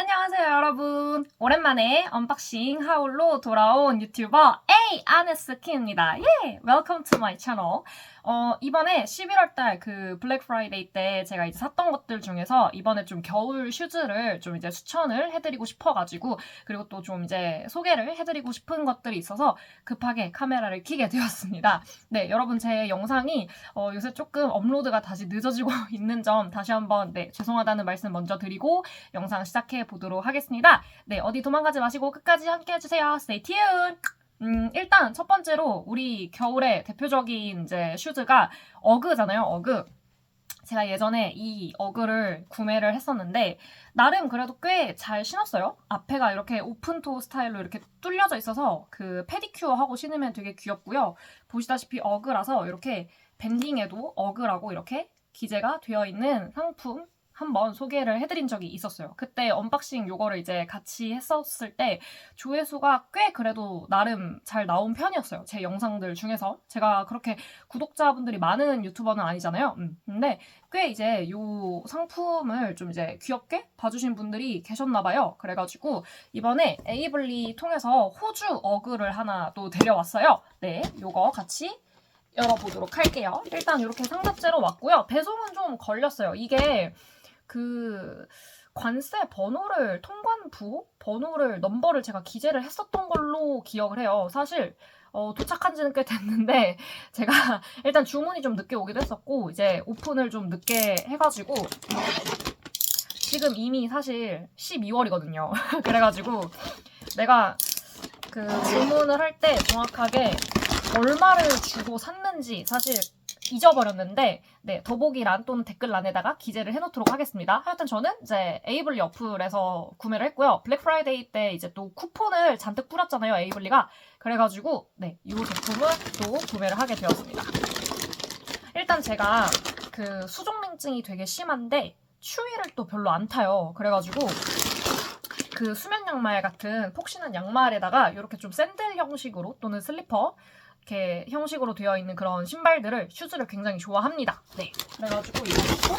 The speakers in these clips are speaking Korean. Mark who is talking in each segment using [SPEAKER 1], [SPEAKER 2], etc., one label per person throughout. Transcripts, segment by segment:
[SPEAKER 1] 안녕하세요 여러분. 오랜만에 언박싱 하울로 돌아온 유튜버 A 아네스키입니다. 예! Welcome to my channel. 어, 이번에 11월달 그 블랙 프라이데이 때 제가 이제 샀던 것들 중에서 이번에 좀 겨울 슈즈를 좀 이제 추천을 해드리고 싶어가지고 그리고 또 좀 이제 소개를 해드리고 싶은 것들이 있어서 급하게 카메라를 켜게 되었습니다. 네 여러분 제 영상이 어, 요새 조금 업로드가 다시 늦어지고 있는 점 다시 한번 네 죄송하다는 말씀 먼저 드리고 영상 시작해 보도록 하겠습니다. 네, 어디 도망가지 마시고 끝까지 함께 해주세요. Stay tuned! 음, 일단 첫 번째로 우리 겨울의 대표적인 이제 슈즈가 어그잖아요, 어그. 제가 예전에 이 어그를 구매를 했었는데 나름 그래도 꽤 잘 신었어요. 앞에가 이렇게 오픈토 스타일로 이렇게 뚫려져 있어서 그 페디큐어 하고 신으면 되게 귀엽고요. 보시다시피 어그라서 이렇게 밴딩에도 어그라고 이렇게 기재가 되어 있는 상품 한번 소개를 해드린 적이 있었어요. 그때 언박싱 요거를 이제 같이 했었을 때 조회수가 꽤 그래도 나름 잘 나온 편이었어요. 제 영상들 중에서. 제가 그렇게 구독자분들이 많은 유튜버는 아니잖아요. 음. 근데 꽤 이제 요 상품을 좀 이제 귀엽게 봐주신 분들이 계셨나봐요. 그래가지고 이번에 에이블리 통해서 호주 어그를 하나 또 데려왔어요. 네, 요거 같이 열어보도록 할게요. 일단 이렇게 상자째로 왔고요. 배송은 좀 걸렸어요. 이게 그 관세 번호를 통관부 번호를 넘버를 제가 기재를 했었던 걸로 기억을 해요. 사실 어, 도착한 지는 꽤 됐는데 제가 일단 주문이 좀 늦게 오기도 했었고 이제 오픈을 좀 늦게 해가지고 지금 이미 사실 12월이거든요. 그래가지고 내가 그 주문을 할 때 정확하게 얼마를 주고 샀는지 사실 잊어버렸는데 네 더보기란 또는 댓글란에다가 기재를 해놓도록 하겠습니다. 하여튼 저는 이제 에이블리 어플에서 구매를 했고요. 블랙 프라이데이 때 이제 또 쿠폰을 잔뜩 뿌렸잖아요. 에이블리가 그래가지고 네이 제품을 또 구매를 하게 되었습니다. 일단 제가 그 수족냉증이 되게 심한데 추위를 또 별로 안 타요. 그래가지고 그 수면 양말 같은 폭신한 양말에다가 이렇게 좀 샌들 형식으로 또는 슬리퍼 이렇게 형식으로 되어 있는 그런 신발들을 슈즈를 굉장히 좋아합니다. 네, 그래가지고 이것도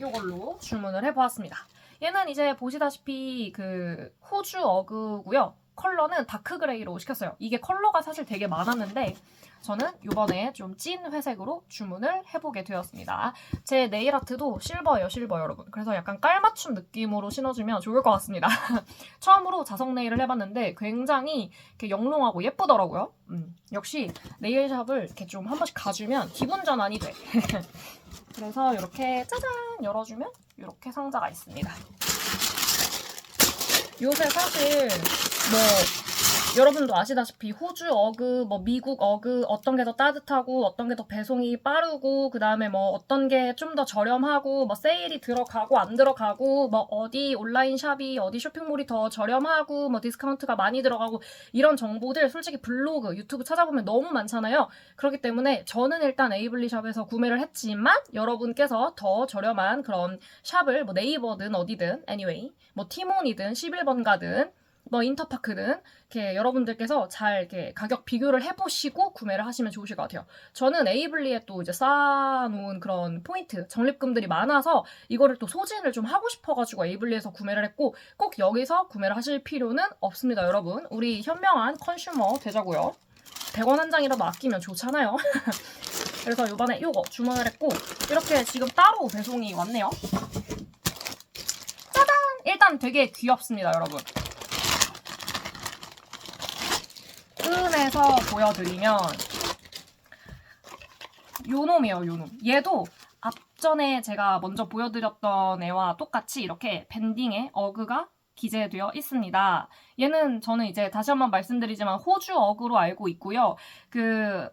[SPEAKER 1] 이걸로 주문을 해보았습니다. 얘는 이제 보시다시피 그 호주 어그고요. 컬러는 다크 그레이로 시켰어요. 이게 컬러가 사실 되게 많았는데 저는 이번에 좀 찐 회색으로 주문을 해보게 되었습니다. 제 네일 아트도 실버예요, 실버 여러분. 그래서 약간 깔맞춤 느낌으로 신어주면 좋을 것 같습니다. 처음으로 자석 네일을 해봤는데 굉장히 이렇게 영롱하고 예쁘더라고요. 음, 역시 네일샵을 이렇게 좀 한 번씩 가주면 기분 전환이 돼. 그래서 이렇게 짜잔 열어주면 이렇게 상자가 있습니다. 요새 사실 뭐 여러분도 아시다시피 호주 어그, 뭐 미국 어그 어떤 게 더 따뜻하고 어떤 게 더 배송이 빠르고 그 다음에 뭐 어떤 게 좀 더 저렴하고 뭐 세일이 들어가고 안 들어가고 뭐 어디 온라인 샵이 어디 쇼핑몰이 더 저렴하고 뭐 디스카운트가 많이 들어가고 이런 정보들 솔직히 블로그, 유튜브 찾아보면 너무 많잖아요. 그렇기 때문에 저는 일단 에이블리 샵에서 구매를 했지만 여러분께서 더 저렴한 그런 샵을 뭐 네이버든 어디든 anyway 뭐 티몬이든 11번 가든 뭐 인터파크든 이렇게 여러분들께서 잘 이렇게 가격 비교를 해보시고 구매를 하시면 좋으실 것 같아요. 저는 에이블리에 또 이제 쌓아놓은 그런 포인트 적립금들이 많아서 이거를 또 소진을 좀 하고 싶어가지고 에이블리에서 구매를 했고 꼭 여기서 구매를 하실 필요는 없습니다, 여러분. 우리 현명한 컨슈머 되자고요. 100원 한 장이라도 아끼면 좋잖아요. 그래서 이번에 이거 주문을 했고 이렇게 지금 따로 배송이 왔네요. 짜잔! 일단 되게 귀엽습니다, 여러분. 끈에서 보여드리면 요놈이에요, 요놈. 얘도 앞전에 제가 먼저 보여드렸던 애와 똑같이 이렇게 밴딩에 어그가 기재되어 있습니다. 얘는 저는 이제 다시 한번 말씀드리지만 호주 어그로 알고 있고요. 그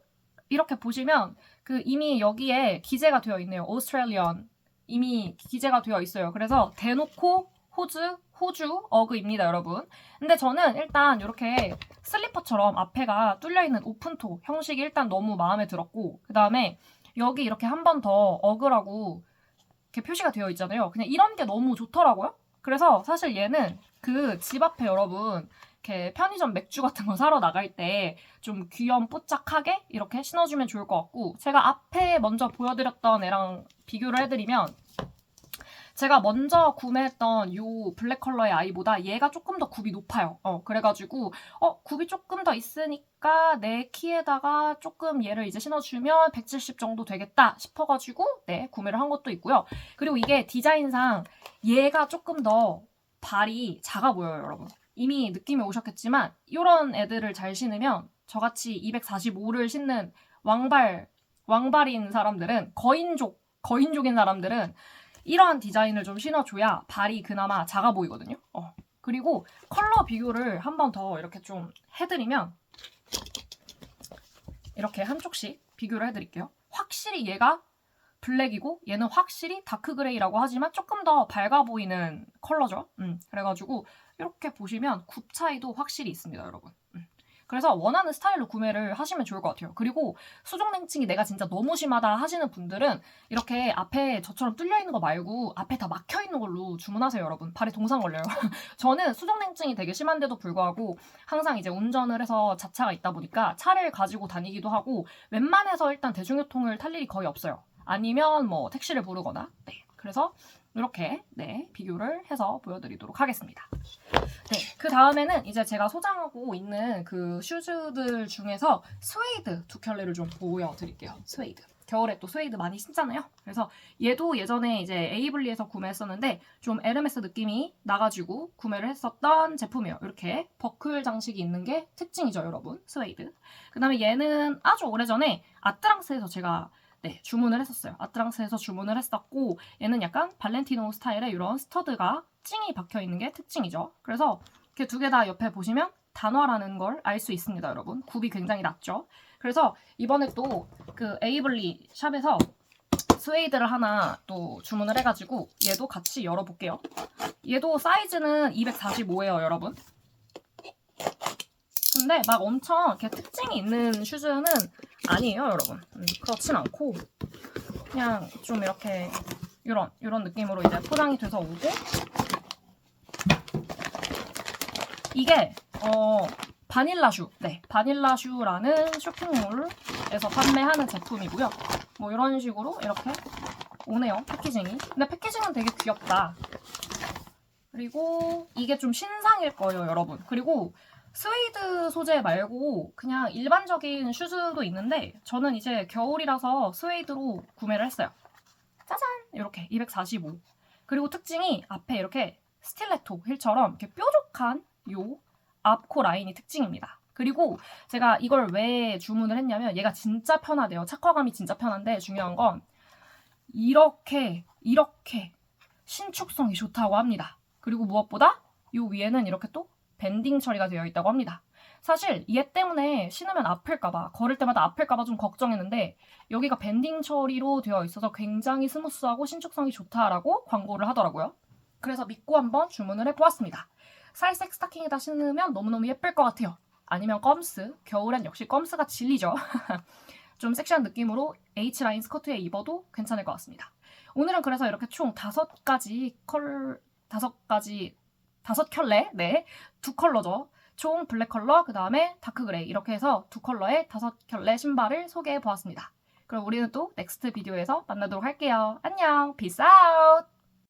[SPEAKER 1] 이렇게 보시면 그 이미 여기에 기재가 되어 있네요. 오스트레일리언 이미 기재가 되어 있어요. 그래서 대놓고 호주 호주 어그입니다, 여러분. 근데 저는 일단 이렇게 슬리퍼처럼 앞에가 뚫려 있는 오픈토 형식이 일단 너무 마음에 들었고 그 다음에 여기 이렇게 한 번 더 어그라고 이렇게 표시가 되어 있잖아요. 그냥 이런 게 너무 좋더라고요. 그래서 사실 얘는 그 집 앞에 여러분 이렇게 편의점 맥주 같은 거 사러 나갈 때 좀 귀염 뽀짝하게 이렇게 신어주면 좋을 것 같고 제가 앞에 먼저 보여드렸던 애랑 비교를 해드리면 제가 먼저 구매했던 요 블랙 컬러의 아이보다 얘가 조금 더 굽이 높아요. 어, 그래가지고, 어, 굽이 조금 더 있으니까 내 키에다가 조금 얘를 이제 신어주면 170 정도 되겠다 싶어가지고, 네, 구매를 한 것도 있고요. 그리고 이게 디자인상 얘가 조금 더 발이 작아 보여요, 여러분. 이미 느낌이 오셨겠지만, 이런 애들을 잘 신으면 저같이 245를 신는 왕발, 왕발인 사람들은, 거인족, 거인족인 사람들은 이러한 디자인을 좀 신어줘야 발이 그나마 작아 보이거든요. 어. 그리고 컬러 비교를 한 번 더 이렇게 좀 해드리면 이렇게 한쪽씩 비교를 해드릴게요. 확실히 얘가 블랙이고 얘는 확실히 다크 그레이라고 하지만 조금 더 밝아 보이는 컬러죠. 음, 그래가지고 이렇게 보시면 굽 차이도 확실히 있습니다, 여러분. 음. 그래서 원하는 스타일로 구매를 하시면 좋을 것 같아요. 그리고 수족냉증이 내가 진짜 너무 심하다 하시는 분들은 이렇게 앞에 저처럼 뚫려 있는 거 말고 앞에 다 막혀 있는 걸로 주문하세요, 여러분. 발에 동상 걸려요. 저는 수족냉증이 되게 심한데도 불구하고 항상 이제 운전을 해서 자차가 있다 보니까 차를 가지고 다니기도 하고 웬만해서 일단 대중교통을 탈 일이 거의 없어요. 아니면 뭐 택시를 부르거나. 네. 그래서 이렇게 네 비교를 해서 보여드리도록 하겠습니다. 네, 그 다음에는 이제 제가 소장하고 있는 그 슈즈들 중에서 스웨이드 두 켤레를 좀 보여드릴게요. 스웨이드. 겨울에 또 스웨이드 많이 신잖아요. 그래서 얘도 예전에 이제 에이블리에서 구매했었는데 좀 에르메스 느낌이 나가지고 구매를 했었던 제품이에요. 이렇게 버클 장식이 있는 게 특징이죠, 여러분. 스웨이드. 그 다음에 얘는 아주 오래전에 아트랑스에서 제가 네, 주문을 했었어요. 아트랑스에서 주문을 했었고 얘는 약간 발렌티노 스타일의 이런 스터드가 찡이 박혀 있는 게 특징이죠. 그래서 이렇게 두 개 다 옆에 보시면 단화라는 걸 알 수 있습니다, 여러분. 굽이 굉장히 낮죠. 그래서 이번에 또 그 에이블리 샵에서 스웨이드를 하나 또 주문을 해가지고 얘도 같이 열어볼게요. 얘도 사이즈는 245예요, 여러분. 근데 막 엄청 이렇게 특징이 있는 슈즈는 아니에요, 여러분. 음, 그렇진 않고 그냥 좀 이렇게 이런 이런 느낌으로 이제 포장이 돼서 오고 이게 어 바닐라슈, 네 바닐라슈라는 쇼핑몰에서 판매하는 제품이고요. 뭐 이런 식으로 이렇게 오네요 패키징이. 근데 패키징은 되게 귀엽다. 그리고 이게 좀 신상일 거예요, 여러분. 그리고 스웨이드 소재 말고 그냥 일반적인 슈즈도 있는데 저는 이제 겨울이라서 스웨이드로 구매를 했어요. 짜잔! 이렇게 245. 그리고 특징이 앞에 이렇게 스틸레토 힐처럼 이렇게 뾰족한 요 앞코 라인이 특징입니다. 그리고 제가 이걸 왜 주문을 했냐면 얘가 진짜 편하대요. 착화감이 진짜 편한데 중요한 건 이렇게 이렇게 신축성이 좋다고 합니다. 그리고 무엇보다 요 위에는 이렇게 또 밴딩 처리가 되어 있다고 합니다. 사실 얘 때문에 신으면 아플까봐 걸을 때마다 아플까봐 좀 걱정했는데 여기가 밴딩 처리로 되어 있어서 굉장히 스무스하고 신축성이 좋다라고 광고를 하더라고요. 그래서 믿고 한번 주문을 해보았습니다. 살색 스타킹에다 신으면 너무너무 예쁠 것 같아요. 아니면 껌스, 겨울엔 역시 껌스가 진리죠. 좀 섹시한 느낌으로 H라인 스커트에 입어도 괜찮을 것 같습니다. 오늘은 그래서 이렇게 총 다섯 가지 컬, 다섯 가지, 다섯 켤레, 네, 두 컬러죠. 총 블랙 컬러, 그 다음에 다크 그레이 이렇게 해서 두 컬러의 다섯 켤레 신발을 소개해 보았습니다. 그럼 우리는 또 넥스트 비디오에서 만나도록 할게요. 안녕, peace out!